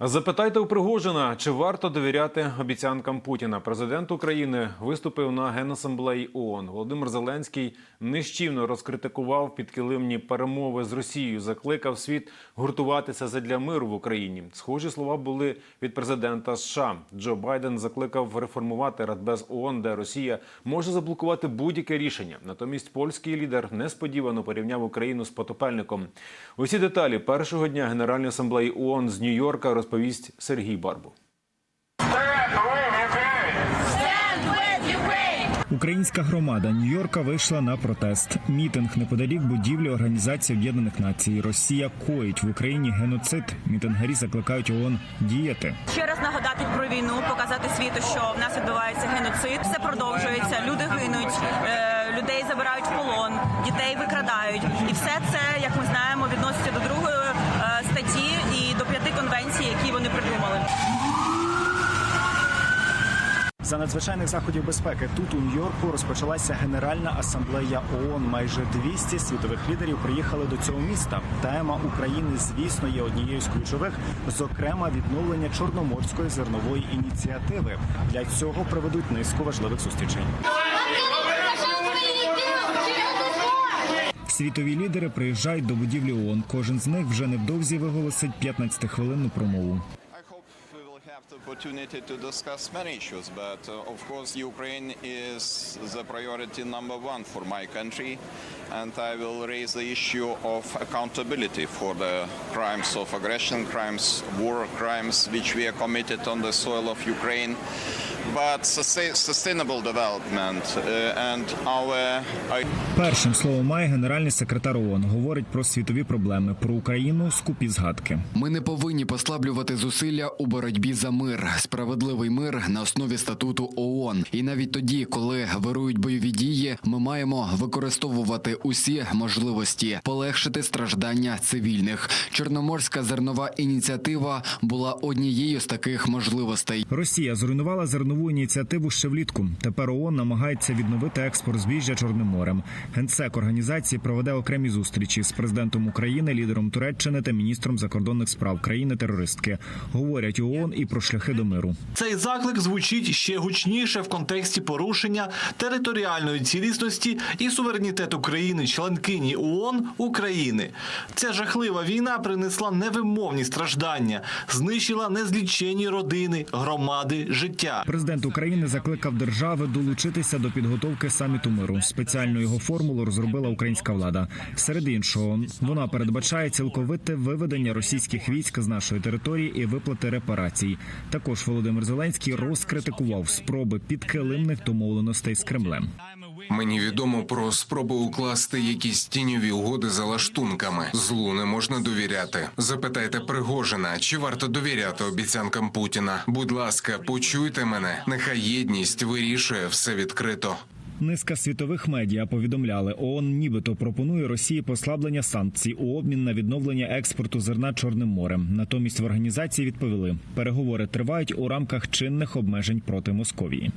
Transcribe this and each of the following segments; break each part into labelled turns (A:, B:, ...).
A: Запитайте у Пригожина, чи варто довіряти обіцянкам Путіна. Президент України виступив на генасамблеї ООН. Володимир Зеленський нищівно розкритикував підкилимні перемови з Росією. Закликав світ гуртуватися задля миру в Україні. Схожі слова були від президента США. Джо Байден закликав реформувати Радбез ООН, де Росія може заблокувати будь-яке рішення. Натомість польський лідер несподівано порівняв Україну з потопельником. Усі деталі першого дня Генеральної асамблеї ООН з Нью-Йорка розповість Сергій Барбу.
B: Українська громада Нью-Йорка вийшла на протест. Мітинг неподалік будівлі Організації Об'єднаних Націй. Росія коїть в Україні геноцид. Мітингарі закликають ООН діяти.
C: Ще раз нагадати про війну, показати світу, що в нас відбувається геноцид. Все продовжується. Люди гинуть, е, людей забирають в полон, дітей викрадають, і все це, як ми знаємо, відноситься до другої е, статті і до п'яти конвенцій, які вони придумали.
B: За надзвичайних заходів безпеки тут у Нью-Йорку розпочалася Генеральна асамблея ООН. Майже 200 світових лідерів приїхали до цього міста. Тема України, звісно, є однією з ключових, зокрема відновлення чорноморської зернової ініціативи. Для цього проведуть низку важливих зустрічей. Світові лідери приїжджають до будівлі ООН. Кожен з них вже невдовзі виголосить 15-хвилинну промову.
D: I hope we will have the opportunity to discuss many issues, but uh, of course Ukraine is the priority number one for my country, and I will raise the issue of accountability for the crimes of aggression, crimes, war crimes, which we are committed on the soil of Ukraine, but sustain- sustainable development uh, and our
B: Першим слово має генеральний секретар ООН. Говорить про світові проблеми, про Україну скупі згадки.
E: Ми не повинні послаблювати зусилля у боротьбі за мир, справедливий мир на основі статуту ООН. І навіть тоді, коли вирують бойові дії, ми маємо використовувати усі можливості, полегшити страждання цивільних. Чорноморська зернова ініціатива була однією з таких можливостей.
B: Росія зруйнувала зернову ініціативу ще влітку. Тепер ООН намагається відновити експорт збіжжя Чорним морем. Генсек організації проведе окремі зустрічі з президентом України, лідером Туреччини та міністром закордонних справ країни-терористки. Говорять ООН і про шляхи до миру.
F: Цей заклик звучить ще гучніше в контексті порушення територіальної цілісності і суверенітету країни, членкині ООН України. Ця жахлива війна принесла невимовні страждання, знищила незлічені родини, громади, життя.
B: Президент України закликав держави долучитися до підготовки саміту миру. Спеціальну його формулу розробила українська влада. Серед іншого, вона передбачає цілковите виведення російських військ з нашої території і виплати репарацій. Також Володимир Зеленський розкритикував спроби підкилимних домовленостей з Кремлем.
G: Мені відомо про спроби укласти якісь тіньові угоди за лаштунками. Злу не можна довіряти. Запитайте Пригожина, чи варто довіряти обіцянкам Путіна. Будь ласка, почуйте мене. Нехай єдність вирішує все відкрито.
B: Низка світових медіа повідомляли, ООН нібито пропонує Росії послаблення санкцій у обмін на відновлення експорту зерна Чорним морем. Натомість в організації відповіли, переговори тривають у рамках чинних обмежень проти Московії.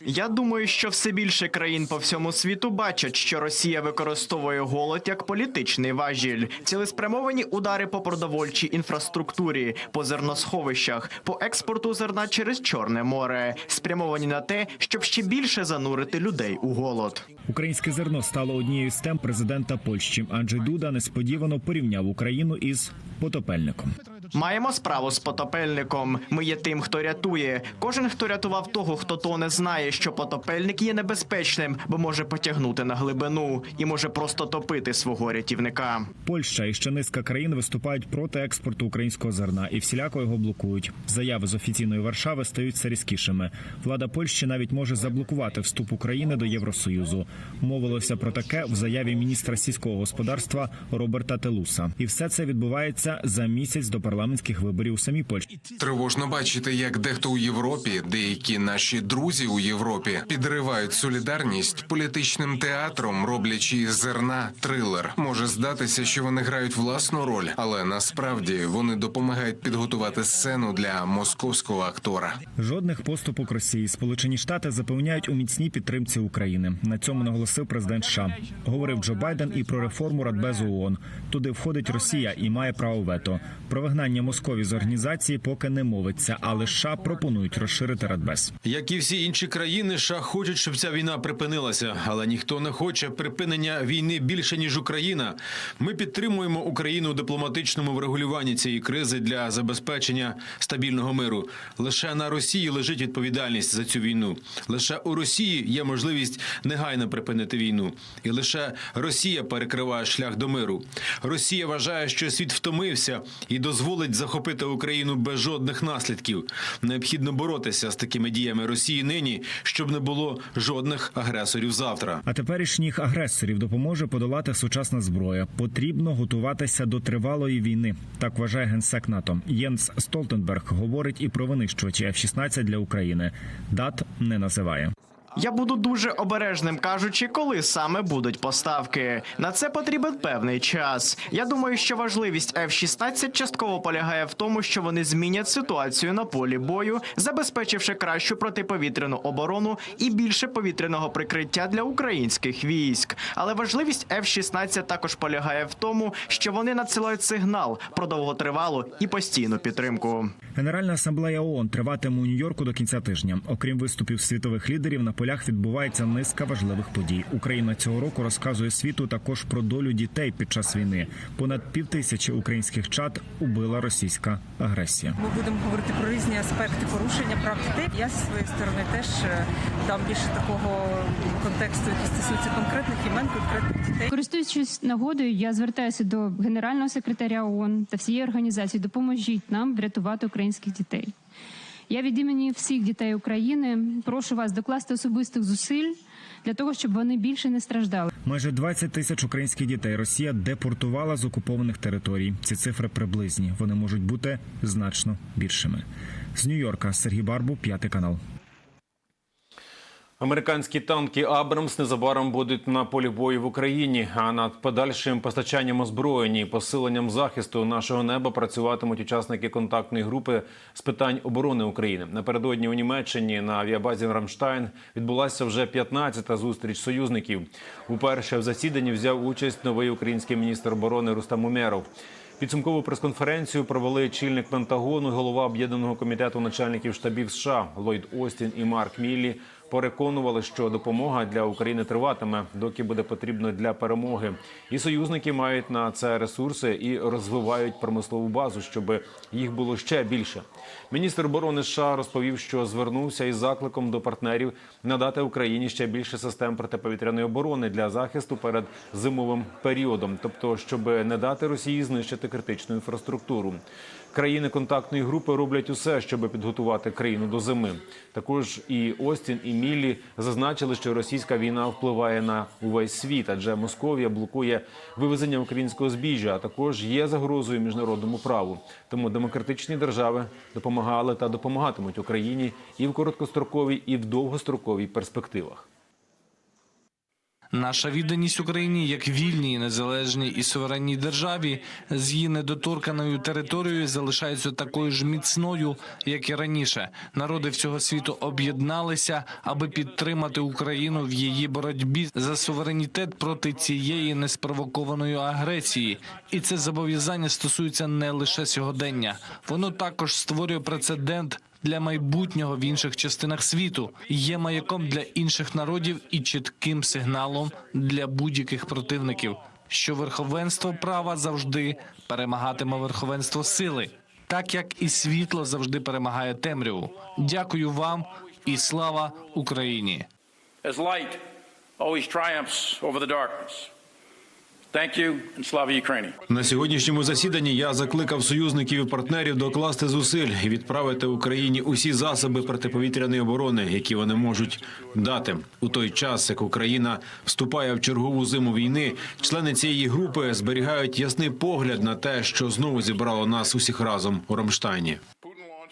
H: Я думаю, що все більше країн по всьому світу бачать, що Росія використовує голод як політичний важіль, цілеспрямовані удари по продовольчій інфраструктурі, по зерносховищах, по експорту зерна через Чорне море, спрямовані на те, щоб ще більше занурити людей у голод.
B: Українське зерно стало однією з тем президента Польщі. Анджей Дуда несподівано порівняв Україну із потопельником.
H: Маємо справу з потопельником. Ми є тим, хто рятує. Кожен, хто рятував того, хто тоне, знає, що потопельник є небезпечним, бо може потягнути на глибину і може просто топити свого рятівника.
B: Польща і ще низка країн виступають проти експорту українського зерна і всіляко його блокують. Заяви з офіційної Варшави стають все різкішими. Влада Польщі навіть може заблокувати вступ України до Євросоюзу. Мовилося про таке в заяві міністра сільського господарства Роберта Телуса. І все це відбувається за місяць до парламентських виборів у самій Польщі.
G: Тривожно бачити, як дехто у Європі, деякі наші друзі у Європі підривають солідарність політичним театром, роблячи із зерна трилер. Може здатися, що вони грають власну роль, але насправді вони допомагають підготувати сцену для московського актора.
B: Жодних поступок Росії. Сполучені Штати запевняють у міцній підтримці України. На цьому наголосив президент США. Говорив Джо Байден і про реформу Радбезу ООН. Туди входить Росія і має право вето. Про вигнання Московії з організації поки не мовиться, але США пропонують розширити Радбез.
A: Як і всі інші країни, США хочуть, щоб ця війна припинилася, але ніхто не хоче припинення війни більше ніж Україна. Ми підтримуємо Україну у дипломатичному врегулюванні цієї кризи для забезпечення стабільного миру. Лише на Росії лежить відповідальність за цю війну. Лише у Росії є можливість негайно припинити війну, і лише Росія перекриває шлях до миру. Росія вважає, що світ втомився і дозволить захопити Україну без жодних наслідків. Необхідно боротися з такими діями Росії нині, щоб не було жодних агресорів завтра.
B: А теперішніх агресорів допоможе подолати сучасна зброя. Потрібно готуватися до тривалої війни. Так вважає генсек НАТО. Єнс Столтенберг говорить і про винищувачі F-16 для України. Дат не називає.
H: Я буду дуже обережним, кажучи, коли саме будуть поставки. На це потрібен певний час. Я думаю, що важливість F-16 частково полягає в тому, що вони змінять ситуацію на полі бою, забезпечивши кращу протиповітряну оборону і більше повітряного прикриття для українських військ. Але важливість F-16 також полягає в тому, що вони надсилають сигнал про довготривалу і постійну підтримку.
B: Генеральна асамблея ООН триватиме у Нью-Йорку до кінця тижня. Окрім виступів світових лідерів, на полях відбувається низка важливих подій. Україна цього року розказує світу також про долю дітей під час війни. Понад півтисячі українських чад убила російська агресія.
I: Ми будемо говорити про різні аспекти порушення прав дітей. Я зі своєї сторони теж е, дам більше такого контексту, який стосується конкретних імен, конкретних дітей.
J: Користуючись нагодою, я звертаюся до генерального секретаря ООН та всієї організації. Допоможіть нам врятувати українських дітей. Я від імені всіх дітей України прошу вас докласти особистих зусиль для того, щоб вони більше не страждали.
B: Майже 20 тисяч українських дітей Росія депортувала з окупованих територій. Ці цифри приблизні. Вони можуть бути значно більшими. З Нью-Йорка Сергій Барбу, п'ятий канал.
A: Американські танки Абрамс незабаром будуть на полі бою в Україні. А над подальшим постачанням озброєння і посиленням захисту нашого неба працюватимуть учасники контактної групи з питань оборони України. Напередодні у Німеччині на авіабазі Рамштайн відбулася вже 15-та зустріч союзників. Уперше в засіданні взяв участь новий український міністр оборони Рустам Умєров. Підсумкову прес-конференцію провели чільник Пентагону, голова об'єднаного комітету начальників штабів США Ллойд Остін і Марк Міллі переконували, що допомога для України триватиме, доки буде потрібно для перемоги. І союзники мають на це ресурси і розвивають промислову базу, щоб їх було ще більше. Міністр оборони США розповів, що звернувся із закликом до партнерів надати Україні ще більше систем протиповітряної оборони для захисту перед зимовим періодом, тобто, щоб не дати Росії знищити критичну інфраструктуру. Країни контактної групи роблять усе, щоб підготувати країну до зими. Також і Остін, і Міллі зазначили, що російська війна впливає на увесь світ, адже Московія блокує вивезення українського збіжжя, а також є загрозою міжнародному праву. Тому демократичні держави допомагали та допомагатимуть Україні і в короткостроковій, і в довгостроковій перспективах.
F: Наша відданість Україні як вільній, незалежній і суверенній державі з її недоторканою територією залишається такою ж міцною, як і раніше. Народи всього світу об'єдналися, аби підтримати Україну в її боротьбі за суверенітет проти цієї неспровокованої агресії. І це зобов'язання стосується не лише сьогодення. Воно також створює прецедент для майбутнього в інших частинах світу, є маяком для інших народів і чітким сигналом для будь-яких противників, що верховенство права завжди перемагатиме верховенство сили, так як і світло завжди перемагає темряву. Дякую вам і слава Україні!
K: as light always triumphs over the darkness. Thank you and.
A: На сьогоднішньому засіданні я закликав союзників і партнерів докласти зусиль і відправити Україні усі засоби протиповітряної оборони, які вони можуть дати у той час, як Україна вступає в чергову зиму війни. Члени цієї групи зберігають ясний погляд на те, що знову зібрало нас усіх разом у Рамштайні.